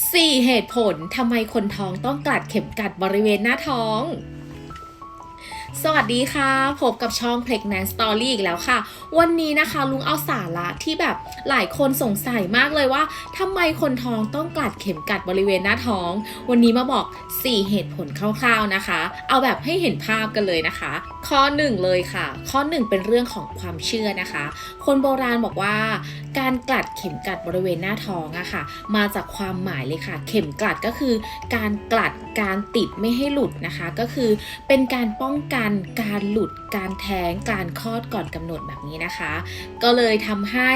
4 เหตุผลทำไมคนท้องต้องกลัดเข็มกัดบริเวณหน้าท้อง สวัสดีค่ะ พบกับช่อง Pregnant Story อีกแล้วค่ะ วันนี้นะคะลุงเอาสาระที่แบบหลายคนสงสัยมากเลยว่าทำไมคนท้องต้องกลัดเข็มกัดบริเวณหน้าท้อง วันนี้มาบอก 4 เหตุผลคร่าวๆนะคะ เอาแบบให้เห็นภาพกันเลยนะคะ ข้อ 1 เลยค่ะ ข้อ 1 เป็นเรื่องของความเชื่อนะคะ คนโบราณบอกว่า การกลัดเข็มกัดบริเวณหน้าท้องอะค่ะ มาจากความหมายเลยค่ะ เข็มกลัดก็คือ การกลัดการติดไม่ให้หลุดนะคะ ก็คือเป็นการป้องกันการหลุดการแท้งการคลอดก่อนกำหนดแบบนี้นะคะ ก็เลยทำให้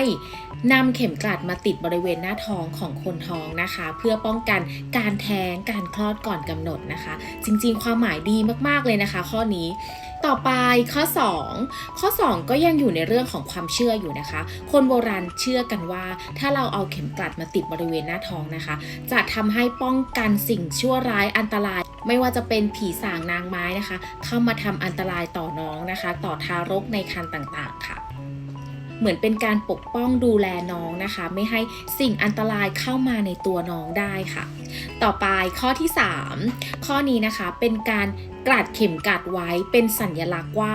นำเข็มกลัดมาติดบริเวณหน้าท้องของคนท้องนะคะ เพื่อป้องกันการแท้งการคลอดก่อนกำหนดนะคะ จริงๆ ความหมายดีมากๆเลยนะคะ ข้อนี้ต่อไปข้อ 2 ข้อ 2 ก็ยังอยู่ในเรื่องของความเชื่ออยู่นะคะ คนโบราณเชื่อกันว่า ถ้าเราเอาเข็มกลัดมาติดบริเวณหน้าท้องนะคะ จะทำให้ป้องกันสิ่งชั่วร้ายอันตราย ไม่ว่าจะเป็นผีสางนางไม้นะคะ เข้ามาทำอันตรายต่อน้องนะคะ ต่อทารกในครรภ์ต่างๆค่ะเหมือนเป็นการปกป้องดูแลน้องนะคะ ไม่ให้สิ่งอันตรายเข้ามาในตัวน้องได้ค่ะ ต่อไปข้อที่ 3 ข้อนี้นะคะเป็นการกลัดเข็มกลัดไว้เป็นสัญลักษณ์ว่า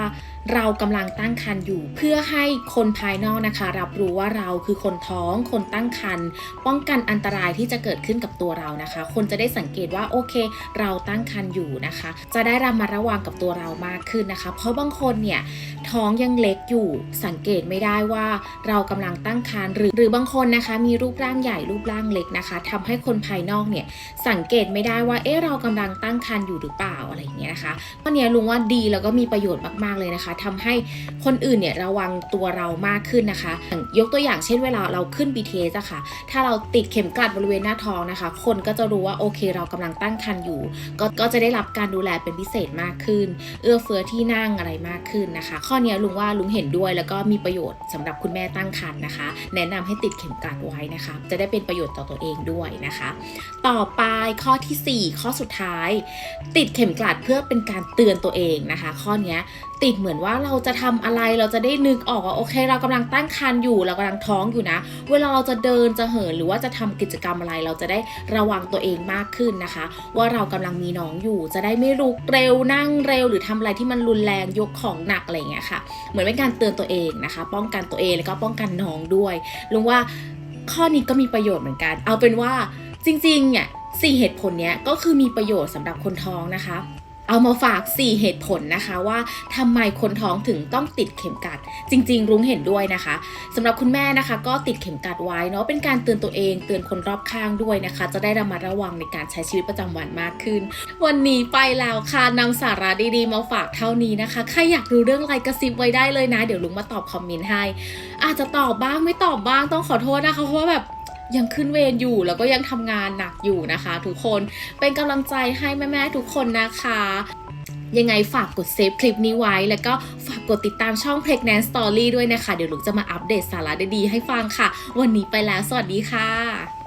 เรากำลังตั้งครรภ์อยู่ เพื่อให้คนภายนอกนะคะ รับรู้ว่าเราคือคนท้อง คนตั้งครรภ์ป้องกันอันตรายที่จะเกิดขึ้นกับตัวเรานะคะ คนจะได้สังเกตว่าโอเค เราตั้งครรภ์อยู่นะคะ จะได้ระมัดระวังกับตัวเรามากขึ้นนะคะ เพราะบางคนเนี่ยท้องยังเล็กอยู่สังเกตไม่ได้ว่าเรากำลังตั้งครรภ์หรือหรือบางคนนะคะ มีรูปร่างใหญ่รูปร่างเล็กนะคะทำให้คนภายนอกเนี่ยสังเกตไม่ได้ว่าเอ๊ะเรากำลังตั้งครรภ์อยู่หรือเปล่าอะไรอย่างเงี้ยนะคะข้อเนี้ยลุงว่าดีแล้วก็มีประโยชน์มากๆเลยนะคะทำให้คนอื่นเนี่ยระวังตัวเรามากขึ้นนะคะ ยกตัวอย่างเช่นเวลาเราขึ้น BTS อะค่ะ ถ้าเราติดเข็มกลัดบริเวณหน้าท้องนะคะ คนก็จะรู้ว่าโอเค เรากำลังตั้งครรภ์อยู่ก็ก็จะได้รับการดูแลเป็นพิเศษมากขึ้น เอื้อเฟื้อที่นั่งอะไรมากขึ้นนะคะ ข้อเนี้ยลุงว่าลุงเห็นด้วยแล้วก็มีประโยชน์สำหรับคุณแม่ตั้งครรภ์นะคะ แนะนำให้ติดเข็มกลัดไว้นะคะ จะได้เป็นประโยชน์ต่อตัวเองด้วยนะคะ ต่อไปข้อทีสี่ 4 ข้อสุดท้าย ติดเข็มกลัดเพื่อเป็นการเตือนตัวเองนะคะ ข้อนี้ติดเหมือนว่าเราจะทำอะไรเราจะได้นึกออกว่าโอเค เรากำลังตั้งครรภ์อยู่เรากำลังท้องอยู่นะ เวลาเราจะเดินจะเหินหรือว่าจะทำกิจกรรมอะไรเราจะได้ระวังตัวเองมากขึ้นนะคะ ว่าเรากำลังมีน้องอยู่ จะได้ไม่ลุกเร็วนั่งเร็ว หรือทำอะไรที่มันรุนแรงยกของหนักอะไรอย่างเงี้ยค่ะ เหมือนเป็นการเตือนตัวเองนะคะ ป้องกันตัวเองแล้วก็ป้องกันน้องด้วยลุงว่าข้อนี้ก็มีประโยชน์เหมือนกัน เอาเป็นว่า จริงๆเนี่ยสี่เหตุผลเนี้ยก็คือมีประโยชน์สำหรับคนท้องนะคะ เอามาฝาก 4 เหตุผลนะคะว่าทำไมคนท้องถึงต้องติดเข็มกัด จริง ๆ รุ้งเห็นด้วยนะคะสำหรับคุณแม่นะคะ ก็ติดเข็มกัดไว้เนาะเป็นการเตือนตัวเอง เตือนคนรอบข้างด้วยนะคะ จะได้ระมัดระวังในการใช้ชีวิตประจำวันมากขึ้น วันนี้ไปแล้วค่ะนำสาระดีๆ มาฝากเท่านี้นะคะใครอยากรู้เรื่องอะไรกระซิบไว้ได้เลยนะ เดี๋ยวลุงมาตอบคอมเมนต์ให้ อาจจะตอบบ้างไม่ตอบบ้างต้องขอโทษนะคะเพราะว่าแบบ ยังขึ้นเวรอยู่แล้วก็ยังทำงานหนักอยู่นะคะ ทุกคนเป็นกำลังใจให้แม่ๆทุกคนนะคะ ยังไงฝากกดเซฟคลิปนี้ไว้ แล้วก็ฝากกดติดตามช่อง Pregnant Story ด้วยนะคะ เดี๋ยวลุงจะมาอัปเดตสาระดีๆให้ฟังค่ะ วันนี้ไปแล้ว สวัสดีค่ะ